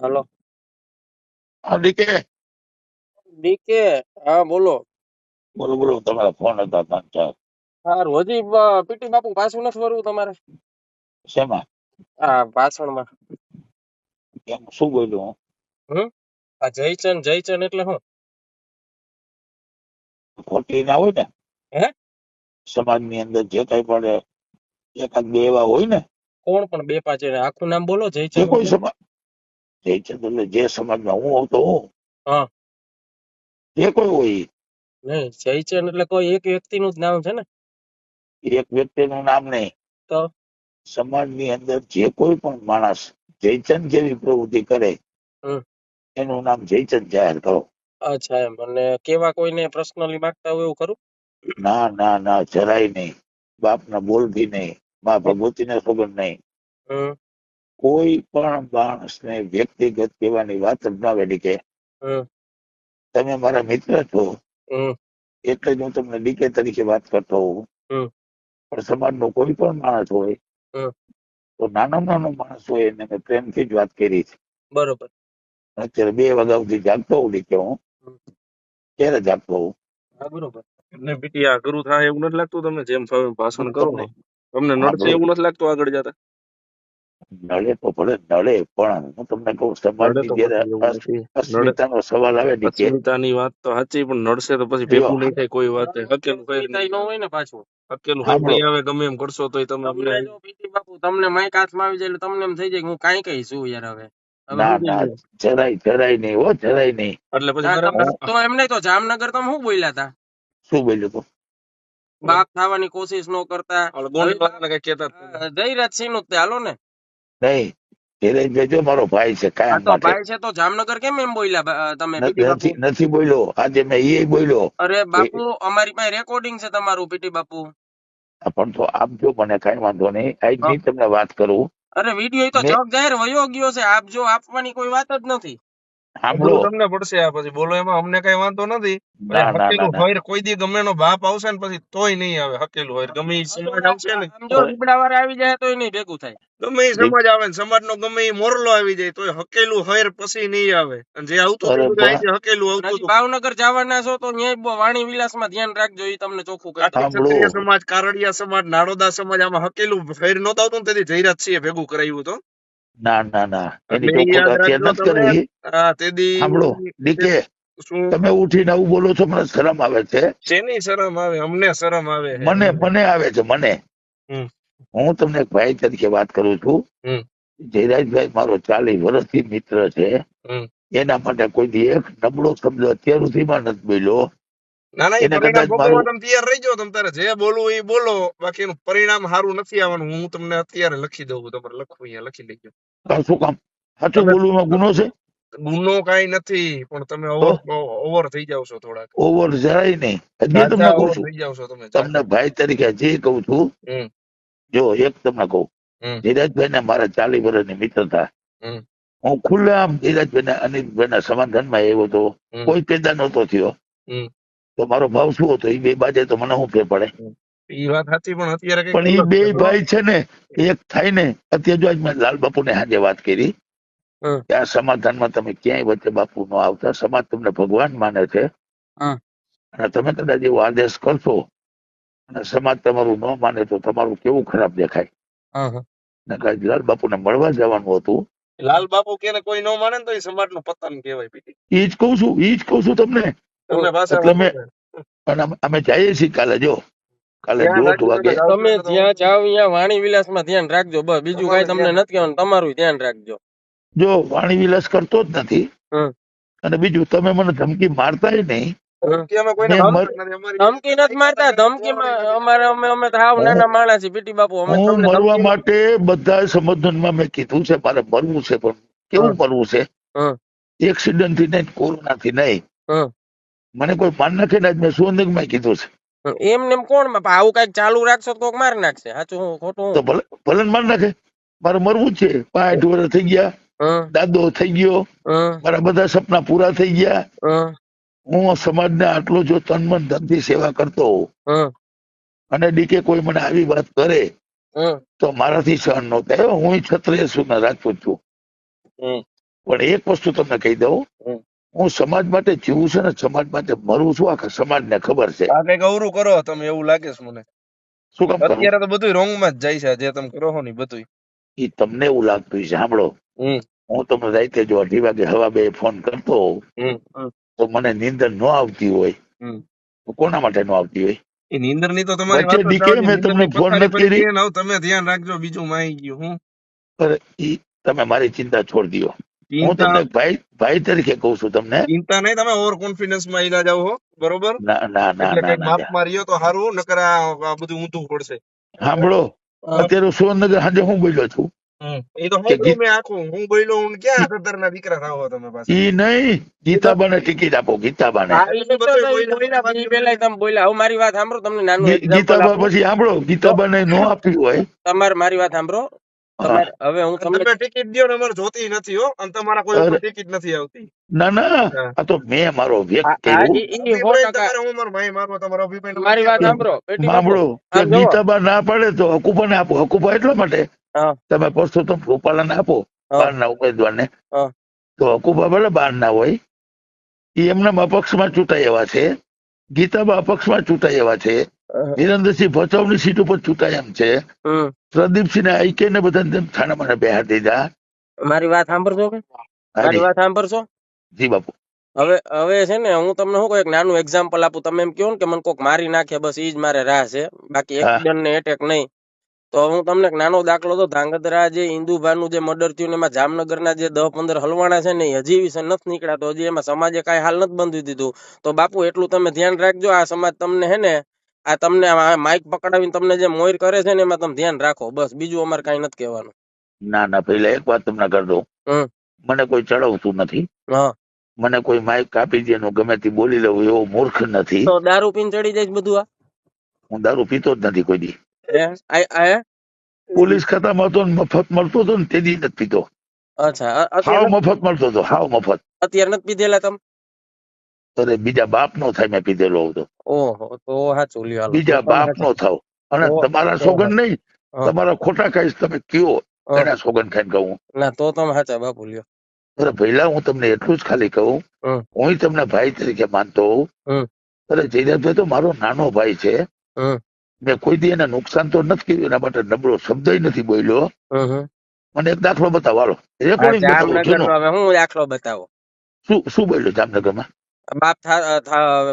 હાલો. હા decay. Decay હા બોલો. બોલો બોલો તમારા ફોન હતા ત્રણ ચાર. સારું હજી પીટી બાપુ પાછું નથી વરવું તમારે? શેમાં? હા ભાષણમાં કેમ શું બોલ્યું હું? આ જયચંદ જયચંદ એટલે શું ખોટી ના હોય ને? હે? સમાજની અંદર જે કઈ પણ એકાદ બે એવા હોય ને? કોણ પણ બે પાંચ આખું નામ બોલો જયચંદ કોઈ એટલે? સમાજ જયચંદ એટલે જે સમાજમાં હું આવતો હું. હા. જે કોઈ હોય નહીં જયચંદ એટલે કોઈ એક વ્યક્તિનું જ નામ છે ને? એક વ્યક્તિનું નામ નહીં. તો? સમાજની અંદર જે કોઈ પણ માણસ જયચંદ જેવી પ્રવૃત્તિ કરે એનું નામ જયચંદ જાહેર કરો. અચ્છા એમ અને કેવા કોઈને પર્સનલી માંગતા હોય એવું કરું ના ના ના જરાય નહીં. બાપના બોલથી નહીં. મા ભગવતીને ખબર નહીં. કોઈ પણ માણસને વ્યક્તિગત કહેવાની વાત જ ના વેડી કે તમે મારા મિત્ર છો. એટલે જ હું તમને ડીકે તરીકે વાત કરતો હોઉં. પણ સમાજનો કોઈ પણ માણસ હોય તો નાનો નાનો માણસ હોય એને મેં પ્રેમથી જ વાત કરી છે. બરોબર. અત્યારે બે વાગ્યા સુધી જાગતો હોઉં ડીકે હું. ક્યારે જાગતો હોઉં? બરોબર. એમને બીટી આ ગુરુ થાય એવું નથી લાગતું તમને? જેમ ભાષણ કરો તમને તમને નડશે એવું નથી લાગતું આગળ જતા? તો ભલે નળે પણ હું તમને કહું સમાજની જયારે અસ્મિતાનો સવાલ આવે અસ્મિતાની વાત તો સાચી પણ નડશે તો પછી ભેગું નહીં થાય કોઈ વાત અસ્મિતા ય ન હોય ને પાછું. અકેલું આવે ગમે એમ કરશો તો તમે બાપુ તમને માઈક હાથમાં આવી જાય એટલે તમને એમ થઈ જાય કે હું કાંઈ કઈ છું યાર હવે. ના ના જરાય જરાય નહીં હો જરાય નહીં. એટલે પછી ના તો એમ નહીં તો જામનગર તમે શું બોલ્યા હતા શું બોલ્યું તું? બાપ થવાની કોશિશ ન કરતા. ઓલો હવે ગોંડલ વાળાને કઈ કહેતા જ નથી. અ, જયરાજ સિંહનું તે હાલો ને. નહીં જો મારો ભાઈ છે કાયમ તો ભાઈ છે તો જામનગર કેમ એમ બોલ્યા તમે નથી નથી બોલ્યો. આજે મેં એ બોલ્યો અરે બાપુ અમારી પાસે રેકોર્ડિંગ છે તમારું પીટી બાપુ. પણ તો આપજો મને કઈ વાંધો નહીં. આજની તમને વાત કરું. અરે વીડિયો તો જગ જાહેર વયો ગયો છે. આપજો આપવાની કોઈ વાત જ નથી. સાંભળો. તમને પડશે આ પછી. બોલો એમાં અમને કઈ વાંધો નથી. ના ના ના હકેલું હોય કોઈ દી ગમે નો બાપ આવશે ને પછી તોય નહીં આવે. હકેલું હોય ગમે ઈ સમાજ આવશે ને. વાળા આવી જાય તો નહીં ભેગું થાય. ગમે ઈ સમાજ આવે ને સમાજનો ગમે ઈ મોરલો આવી જાય તોય હકેલું હોય પછી નહીં આવે. અને જે આવતું હકેલું આવતું ભાવનગર જવાના છો તો ન્યાય વાણી વિલાસમાં ધ્યાન રાખજો એ તમને ચોખ્ખું ક્ષત્રિય સમાજ કારડિયા સમાજ નાડોદા સમાજ આમાં હકેલું ફેર નહોતું આવતું ને તેથી જયરાજ સિંહે ભેગું કરાયું હતું. ના ના ના. એની ચોખ્ખો અત્યારે નથી કરવી. સાંભળો ડીકે તમે ઉઠીને આવું બોલો છો મને શરમ આવે છે. શેની શરમ આવે? અમને શરમ આવે મને મને આવે છે મને. હું તમને એક ભાઈ તરીકે વાત કરું છું. જયરાજભાઈ મારો ચાલીસ વર્ષથી મિત્ર છે. એના માટે કોઈ દી એક નબળો શબ્દ અત્યાર સુધીમાં નથી બોલ્યો. ના ના એ પરિણામ કદાચ મારું તમે તૈયાર તારે. જે બોલવું એ બોલો. બાકી એનું પરિણામ સારું નથી આવવાનું. હું તમને અત્યારે લખી દઉં તમારે લખવું અહીંયા લખી લેજો. શું કામ? સાચું તમે ગુનો છે? ગુનો કાંઈ નથી પણ તમે ઓવર થઈ જાવ છો થોડાક. ઓવર જરાય નહીં. તમને કહું છું. તમને ભાઈ તરીકે જે કહું છું જો એક તમને કહું. ધીરજભાઈ ને મારા ચાલીસ વર્ષની મિત્રતા. હમ. હું ખુલ્લેઆમ ધીરજભાઈ ને અનિલભાઈ ના સમાધાનમાં હતો હમ. કોઈ પેદા નહોતો થયો. તો મારો ભાવ શું હતો? એ બે બાજે તો મને શું ફેર પડે? ઈ વાત સાચી પણ અત્યારે પણ એ બે ભાઈ છે ને એક થાય ને અત્યારે જો આજ મેં લાલ બાપુ ને સાંજે વાત કરી કે આ સમાધાનમાં તમે ક્યાંય વચ્ચે બાપુ નો આવતા સમાજ તમને ભગવાન માને છે. અને તમે કદાચ એવો આદેશ કરશો અને સમાજ તમારું ન માને તો તમારું કેવું ખરાબ દેખાય? ને કાંઈ લાલ બાપુને મળવા જવાનું હતું. લાલ બાપુ કે કોઈ ન માને તો એ સમાજનું પતન કહેવાય પીટી એ જ કહું છું એ જ કહું છું તમને. તમને એટલે અમે- અમે જઈએ છીએ કાલે જો. કાલે દોઢ વાગે. તમે જ્યાં જાવ ત્યાં વાણી વિલાસમાં ધ્યાન રાખજો બસ. બીજું કઈ તમને નથી કહેવાનું તમારું ધ્યાન રાખજો. જો વાણી વિલાસ કરતો જ નથી. અને બીજું તમે મને ધમકી નહીં. મારતા જ ધમકી નથી મારતા ધમકીમાં અમારે અમે અમે તો હાવ નાના માણસ છીએ પીટી બાપુ. અમે હું તમને મરવા માટે બધા સંબોધનમાં મેં કીધું છે મારે મરવું છે પણ કેવું મરવું છે? એક્સિડન્ટથી નહીં કોરોના થી નહીં મને કોઈ પાન નાખે ને આજ મેં સુવર્ણમાં કીધું છે. એમ નેમ કોણ બાપા આવું કંઈક ચાલુ રાખશો તો કોક માર નાખશે. સાચું હું ખોટું તો ભલે ભલે ને નાખે. મારે મરવું જ છે. પાંચ વર્ષ થઈ ગયા. દાદો થઈ ગયો. મારા બધા સપના પૂરા થઈ ગયા. હું સમાજને આટલો જો તન મન ધનથી સેવા કરતો અને ડીકે કોઈ મને આવી વાત કરે તો મારાથી સહન ન થાય. હું છત્રીય સુના રાજપૂત છું. પણ એક વસ્તુ તમને કહી દઉં. હું સમાજ માટે જીવું છું ને સમાજ માટે મરું છું આખા સમાજને ખબર છે. આ કંઈક અવરું કરો તમે એવું લાગે છે મને. શું કામ અત્યારે તો બધું રોંગમાં જ જાય છે જે તમે કરો છો ને બધું એ તમને એવું લાગતું છે સાંભળો. હું તમને રાતે જો અઢી વાગે હવા બે ફોન કરતો તો મને નીંદર ન આવતી હોય. તો કોના માટે ન આવતી હોય? એ નીંદરની તો તમારી વચ્ચે વાત જ દીકે આવડી. મેં તમને ફોન નથી કરી. તમે ધ્યાન રાખજો બીજું માં આવી ગયું હું તમે મારી ચિંતા છોડી દો હું તમને ભાઈ ભાઈ તરીકે કહું છું તમને. ચિંતા નહીં તમે ઓવર કોન્ફિડન્સમાં ઈલા જાવ હો બરોબર? ના ના ના એટલે ના કંઈક ના માપમાં રહ્યો તો સારું નકર આ બધું ઊંધું પડશે. સાંભળો અત્યારે સુરેન્દ્રનગર સાંજે હું બોલ્યો છું? એ તો હું ગીત- આખું હું બોલ્યો હું ક્યાં સત્તર ના દીકરા થાવ તમે પાછા ઈ નહીં ગીતાબાને ટિકિટ આપો ગીતાબાને. પહેલાય તમે બોલ્યા. હવે મારી વાત સાંભળો તમને નાનું ગીતાબા. પછી સાંભળો ગીતાબાને નો આપ્યું હોય. તમારે મારી વાત સાંભળો. હવે હું તમને ટિકિટ દો ને અમારે જોતી નથી હો અને તમારા કોઈ ઉપર ટિકિટ નથી આવતી. ના ના આ તો મેં મારો વ્યક્ત મારો ભાઈ મારવો તમારો અભિપ્રાય મારી વાત સાંભળો. સાંભળો. ગીતાબા ના પાડે તો હકુપાને આપો. હકુપા એટલા માટે? હા. તમે પરસોત્તમ રૂપાલાને આપો. બહારના ઉમેદવારને. તો હકુપા ભલે બહાર ના હોય એ એમના અપક્ષમાં ચૂંટાઈ એવા છે ગીતાબા અપક્ષમાં ચૂંટાઈ એવા છે હા. વિરેન્દ્રસિંહ ભચાઉની સીટ ઉપર ચૂંટાય એમ છે. પ્રદીપસિંહ ને આઈકે ને બધા થાણામાં બેહા દીધા. મારી વાત સાંભળશો કે? મારી વાત સાંભળશો? જી બાપુ. હવે હવે છે ને હું તમને શું કહું એક નાનું એક્ઝામ્પલ આપું. તમે એમ કહો ને કે મને કોક મારી નાખે બસ ઈ જ મારે રાહ છે. બાકી. એક્સિડન્ટ ને એટેક નહીં. તો હું તમને એક નાનો દાખલો તો ધાંગધ્રા જે ઇન્દુભાનું જે મર્ડર થયું એમાં જામનગરના જે દસ પંદર હલવાણા છે ને હજી વિશે નથી નીકળ્યા તો હજી એમાં સમાજે કાંઈ હાલ નથી બંધી દીધું. તો બાપુ એટલું તમે ધ્યાન રાખજો. આ સમાજ તમને હે ને આ તમને માઇક પકડાવીને તમને જે મોર કરે છે ને એમાં તમે ધ્યાન રાખો. બસ બીજું અમારે કઈ નથી કહેવાનું. ના ના પેલા એક વાત તમને કરી દઉં. મને કોઈ ચડાવતું નથી. મને કોઈ માઇક કાપી દે એનું ગમે તે બોલી લઉં એવો મૂર્ખ નથી. તો દારૂ પીને ચડી જાય બધું આ? હું દારૂ પીતો જ નથી કોઈ દી. પોલીસ ખાતામાં હતો ને મફત મળતો હતો ને તે દી નથી પીતો. અચ્છા હાવ મફત મળતો હતો હાવ મફત. અત્યારે નથી પીધેલા તમે? અરે બીજા બાપ નો થાય મેં પીધેલો હતો. ઓહો તો બીજા બાપ નો થાવ. અને તમારા તો સોગન નહીં. તમારા ખોટા કહીશ તમે કયો એના સોગન ખાઈને કહું. ના તો તમે સાચા બાપુ લ્યો. અરે પહેલા હું તમને એટલું જ ખાલી કહું. હું. તમને ભાઈ તરીકે માનતો. અરે જયરાજભાઈ તો મારો નાનો ભાઈ છે મેં કોઈ દી એને નુકસાન તો નથી કર્યું એના માટે નબળો શબ્દ નથી બોલ્યો. મને એક દાખલો બતાવો હાલો. રેકોર્ડિંગ બતાવો. હું દાખલો બતાવો. શું શું બોલ્યો જામનગરમાં? બાપ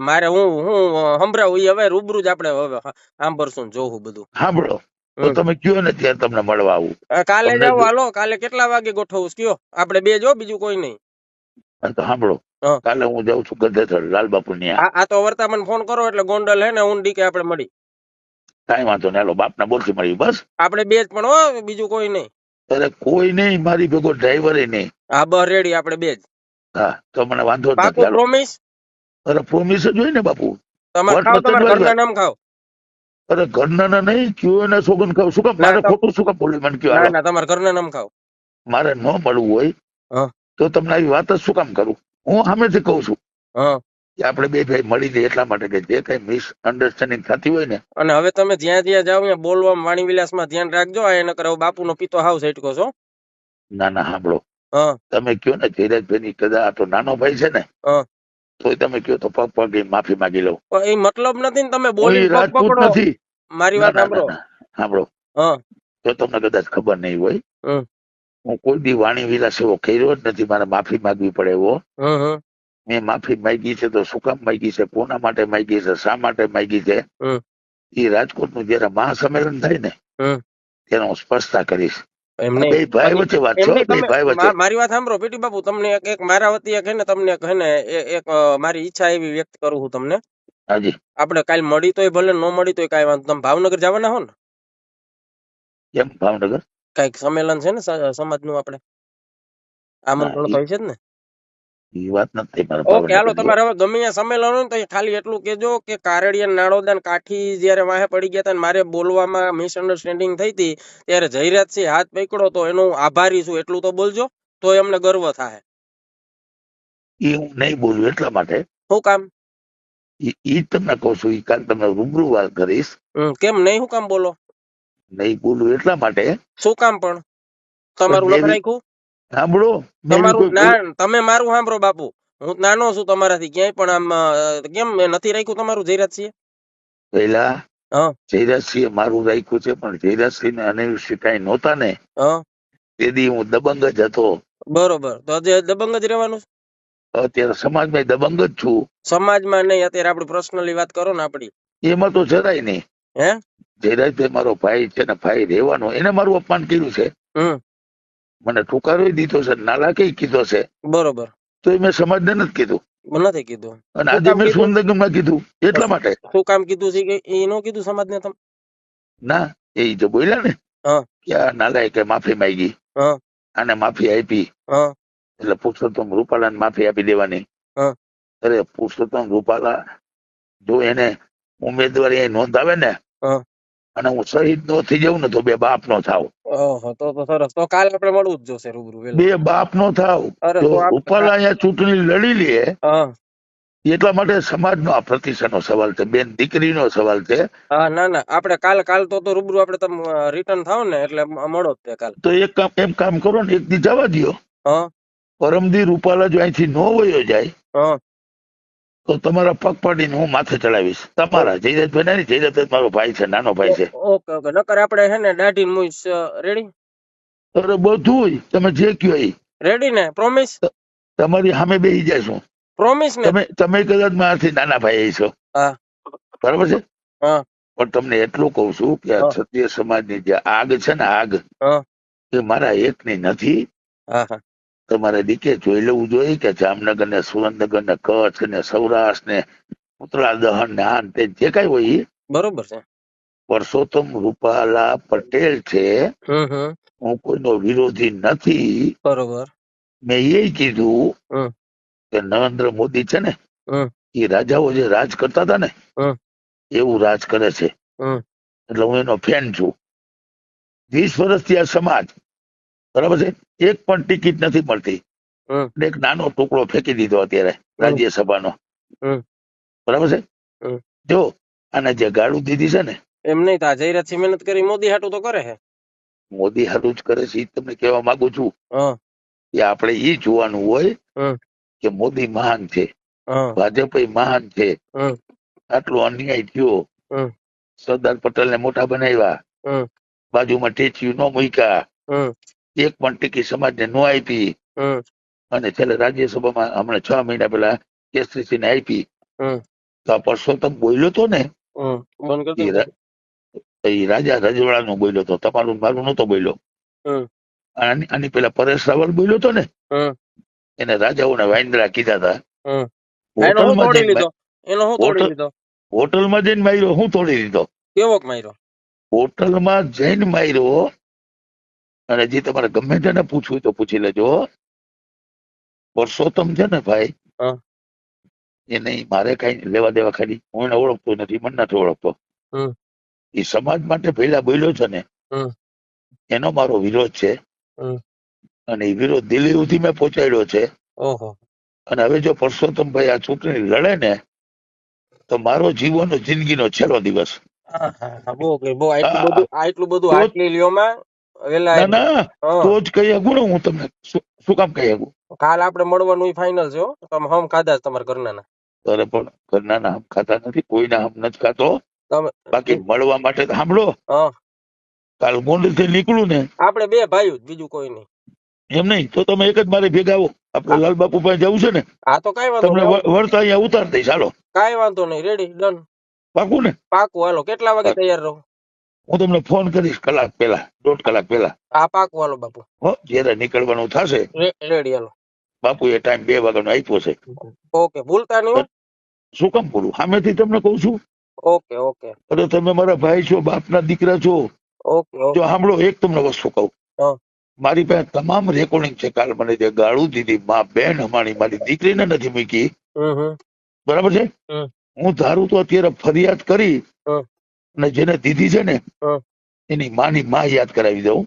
મારે હું હું સંભળાવું એ હવે રૂબરૂ જ આપણે હવે સાંભળશું જોવું બધું. સાંભળો. તો તમે કયો ને ત્યાં તમને મળવા આવું. કાલે જાવ હાલો કાલે કેટલા વાગે ગોઠવું કયો? આપણે બે જો બીજું કોઈ નહીં. તો સાંભળો. કાલે હું જાઉં છું ગધેથર લાલબાપુ ની આ તો વર્તા મને ફોન કરો એટલે ગોંડલ હે ને હું ડીકે આપણે મળી. કઈ વાંધો નહીં હાલો બાપના બોલથી મળી બસ? આપણે બે જ પણ હો બીજું કોઈ નહીં. અરે કોઈ નહીં મારી ભેગો ડ્રાઈવર નહીં. હા બસ રેડી આપણે બે જ. હા તો મને વાંધો નહીં નથી પ્રોમિસ અરે પ્રોમિસ જ હોય ને બાપુ. અરે ઘરના ના નહીં કયો ને સોગન ખાવ. શું કામ મારે ખોટું શું કામ બોલ્યું મને કયો ના તમારે ઘરના નામ ખાવ મારે ન મળવું હોય તો તમને આવી વાત જ શું કામ કરું? હું સામેથી કહું છું હા. કે આપણે બે ભાઈ મળીને એટલા માટે કે જે કઈ મિસ અન્ડરસ્ટેન્ડિંગ થતી હોય ને અને હવે તમે જ્યાં જ્યાં જાઓ ત્યાં બોલવામાં વાણી વિલાસમાં ધ્યાન રાખજો આ એને કરે બાપુનો પિતો હાવ સેટકો છો. ના ના સાંભળો. તમે કયો ને ધીરજભાઈ ની કદા આ તો નાનો ભાઈ છે ને તોય તમે કયો તો પગ પગ માફી માંગી લઉં. એ મતલબ નથી ને તમે બોલી રાજપૂત નથી. મારી વાત સાંભળો. સાંભળો. હા. તો તમને કદાચ ખબર નહીં હોય. હું કોઈ દી વાણી વિલાસ એવો કર્યો જ નથી. મારે માફી માંગવી પડે એવો. મેં માફી માંગી છે તો શું કામ માંગી છે? કોના માટે માંગી છે? શા માટે માંગી છે. એ રાજકોટનું જયારે મહાસંમેલન થાય ને તેનો હું સ્પષ્ટતા કરીશ એમ ભાઈ વચ્ચે વાત એમ છે હો, નહીં, બે તમે- ભાઈ વચ્ચે. મારી વાત સાંભળો પીટી બાપુ તમને એક એક મારા વતી એક હે ને તમને કહે ને એક મારી ઈચ્છા એવી વ્યક્ત કરું હું તમને. હાજી. આપણે કાલ મળી તોય ભલે ન મળી તોય કાઈ વાંધો તમે ભાવનગર જવાના હો ને? કેમ? ભાવનગર? કંઈક સંમેલન છે ને સમાજ સમાજનું આપણે? આમંત્રણ તો હોય છે જ ને? એ વાત નથી ઓકે હાલો તમારે હવે ગમે ત્યાં સંમેલન હોય તો ખાલી એટલું કેજો કે કારડિયા નાળોદા કાઠી જયારે વાહે પડી ગયા હતા મારે બોલવામાં મિસઅન્ડરસ્ટેન્ડિંગ થઈ હતી ત્યારે જયરાજસિંહ હાથ પકડો તો એનો હું આભારી છું એટલું તો બોલજો તો એમને ગર્વ થાય એ હું નહીં બોલું એટલા માટે? શું કામ? એ તમને કહું છું ઈ કાલ તમને રૂબરૂ વાત કરીશ. કેમ નહીં શું કામ બોલો? નહીં બોલું એટલા માટે? શું કામ પણ? તમારું લખ રાખ્યું? સાંભળો તમારું ના તમે મારું સાંભળો બાપુ. હું નાનો છું તમારાથી ક્યાંય પણ આમ કેમ નથી રાખ્યું તમારું જયરાજસિંહ? પેલા જયરાજ સિંહ મારું રાખ્યું છે પણ જયરાજસિંહ ને અનિરુદ્ધ કઈ નહોતા ને. તે દી હું દબંગ જ હતો. બરોબર. તો દબંગ જ રહેવાનું? અત્યારે સમાજમાં દબંગ જ છું. સમાજમાં નહીં અત્યારે આપણે પર્સનલી વાત કરો ને આપડી એમાં તો જરાય નહીં. હે? જયરાજભાઈ મારો ભાઈ છે ને ભાઈ રહેવાનો એને મારું અપમાન કર્યું છે. હમ. મને ટુકારો દીધો છે નાલાકી કીધો છે. બરોબર. તો એ મેં સમાજને નથી કીધું. નથી કીધું. અને આજે મેં? સુંદરગમમાં કીધું એટલા માટે. શું કામ કીધું છે કે એનો નો કીધું સમાજને તમે? ના એ જો બોલ્યા ને કે આ નાલાયકે માફી માંગી. આને માફી આપી. એટલે પુરુષોત્તમ રૂપાલાને માફી આપી દેવાની. અરે પુરુષોત્તમ રૂપાલા જો એને ઉમેદવારી નોંધાવે ને અને હું શહીદ નો થઈ જાઉં ને તો બે બાપ નો થાવ. તો તો સરસ. તો કાલ આપણે મળવું જ જોશે રૂબરૂ બે બાપ નો થાવ. તો આપણે- અહીંયા ચૂંટણી લડી લે. હા. એટલા માટે સમાજનો આ પ્રતિષ્ઠાનો સવાલ છે. બેન દીકરીનો સવાલ છે. હા ના ના. આપણે કાલ કાલ તો તો રૂબરૂ આપણે તમે રિટર્ન થાવ ને એટલે મળો જ તે કાલ. તો એક કામ એમ કામ કરો ને એક દી જવા દો હા. પરમદી રૂપાલા જો અહીંથી નો વયો જાય હા. તો તમારા પગ પાડીને હું માથે ચડાવીશ. તમારા જયરાજભાઈ ના? જયરાજ મારો ભાઈ છે નાનો ભાઈ છે. Okay okay. નકર આપણે હે ને દાઢી મુઈસ રેડી અરે બધું તમે જે કયો એ. રેડી ને? પ્રોમિસ તમારી સામે બેસી જઈશું પ્રોમિસ ને? તમે તમે કદાચ મારાથી નાના ભાઈ છો હા. બરાબર છે? હા. પણ તમને એટલું કહું છું કે આ ક્ષત્રિય સમાજની જે આગ છે ને આગ હા. એ મારા એકની નથી. હા હા. તમારે દીકે જોઈ લેવું જોઈએ કે જામનગર ને સુરેન્દ્રનગર ને કચ્છ ને સૌરાષ્ટ્ર ને પુતળા દહન ને આન તે જે કઈ હોય બરોબર છે. પરસોત્તમ રૂપાલા પટેલ છે. હું કોઈનો વિરોધી નથી. બરોબર. મેં એ કીધું કે નરેન્દ્ર મોદી છે ને એ રાજાઓ જે રાજ કરતા હતા ને એવું રાજ કરે છે. એટલે હું એનો ફેન છું. વીસ વર્ષથી આ સમાજ બરાબર છે? એક પણ ટિકિટ નથી મળતી. એક નાનો ટુકડો ફેંકી દીધો અત્યારે રાજ્યસભાનો. બરાબર છે? જો આને જે ગાડું દીધી છે ને એમ નહીં તા જયરાજસિંહ મહેનત કરી મોદી હાટું તો કરે છે મોદી હારું જ કરે છે એ તમને કહેવા માંગુ છું. કે આપણે એ જોવાનું હોય. કે મોદી મહાન છે. ભાજપ મહાન છે. આટલો અન્યાય થયો. સરદાર પટેલ ને મોટા બનાવ્યા બાજુમાં ટેચ્યુ ન મૂક્યા. એક પણ ટિકિટ સમાજને ન આપી. અને છેલ્લે રાજ્યસભામાં હમણાં છ મહિના પેલા કેસરીસિંહ ને આપી. તો આ પરસોત્તમ બોલ્યો તો ને? હમ. બંધ કરી એ દો રા- એ બોલ્યો તો. તમારું ને મારું નતો બોલ્યો. આની પેલા પરેશ રાવલ બોલ્યો તો ને? એને રાજાઓને વાઇન્દ્રા કીધા હતા હોટલમાં હોટલમાં જઈને માર્યો હું તોડી દીધો કેવોક માર્યો? હોટલમાં જઈને માર્યો અને જે તમારે ગમે તેને પૂછવું તો પૂછી લેજો પરસોત્તમ છે ને ભાઈ. એ નહીં મારે કઈ લેવા દેવા ખાલી હું એને ઓળખતો નથી મને નથી ઓળખતો. એ સમાજ માટે પેલા બોલ્યો છે ને એનો મારો વિરોધ છે. અને એ વિરોધ દિલ્હી સુધી મેં પહોંચાડ્યો છે. અને હવે જો પરસોત્તમભાઈ આ ચૂંટણી લડે ને તો મારો જીવનનો જિંદગીનો છેલ્લો દિવસ. બહુ બહુ આટલું બધું આટલું લ્યોમાં વેલા ના ના તો જ કહી શકું ને હું તમને શું કામ કહી શકું? કાલ આપણે મળવાનું ફાઇનલ છે. તમે હમ ખાધા તમારા ઘરના અરે પણ ઘરના નામ ખાતા નથી કોઈના નામ નથી ખાતો તમે બાકી મળવા માટે તો સાંભળો. કાલ ગોંડલથી નીકળું ને. આપણે બે ભાઈઓ જ, બીજું કોઈ નહીં. એમ નહીં તો તમે એક જ મારે ભેગા આવો. આપણે લાલબાપુ પાસે જવું છે ને. હા તો કઈ વાંધો તમને વળતા અહીંયા ઉતાર દઈશ હાલો. કઈ વાંધો નહીં રેડી ડન પાકું ને? પાકું હાલો કેટલા વાગે તૈયાર રહો? હું તમને ફોન કરીશ કલાક પહેલા દોઢ કલાક પહેલા. આ પાકું હાલો બાપુ. હો જયારે નીકળવાનું થશે રેડી હાલો. બાપુ એ ટાઈમ બે વાગ્યાનો આપ્યો છે. ઓકે ભૂલતા નહીં શું કામ બોલું સામેથી તમને કહું છું. Okay okay. અરે તમે મારા ભાઈ છો બાપના દીકરા છો. ઓકે જો સાંભળો એક તમને વસ્તુ કહું. મારી પાસે તમામ રેકોર્ડિંગ છે. કાલ મને જે ગાળું દીધી મા બેન અમારી મારી દીકરીને નથી મૂકી. બરાબર છે? હું ધારું તો અત્યારે ફરિયાદ કરી. અને જેને દીધી છે ને એની એની માની માં યાદ કરાવી દઉં.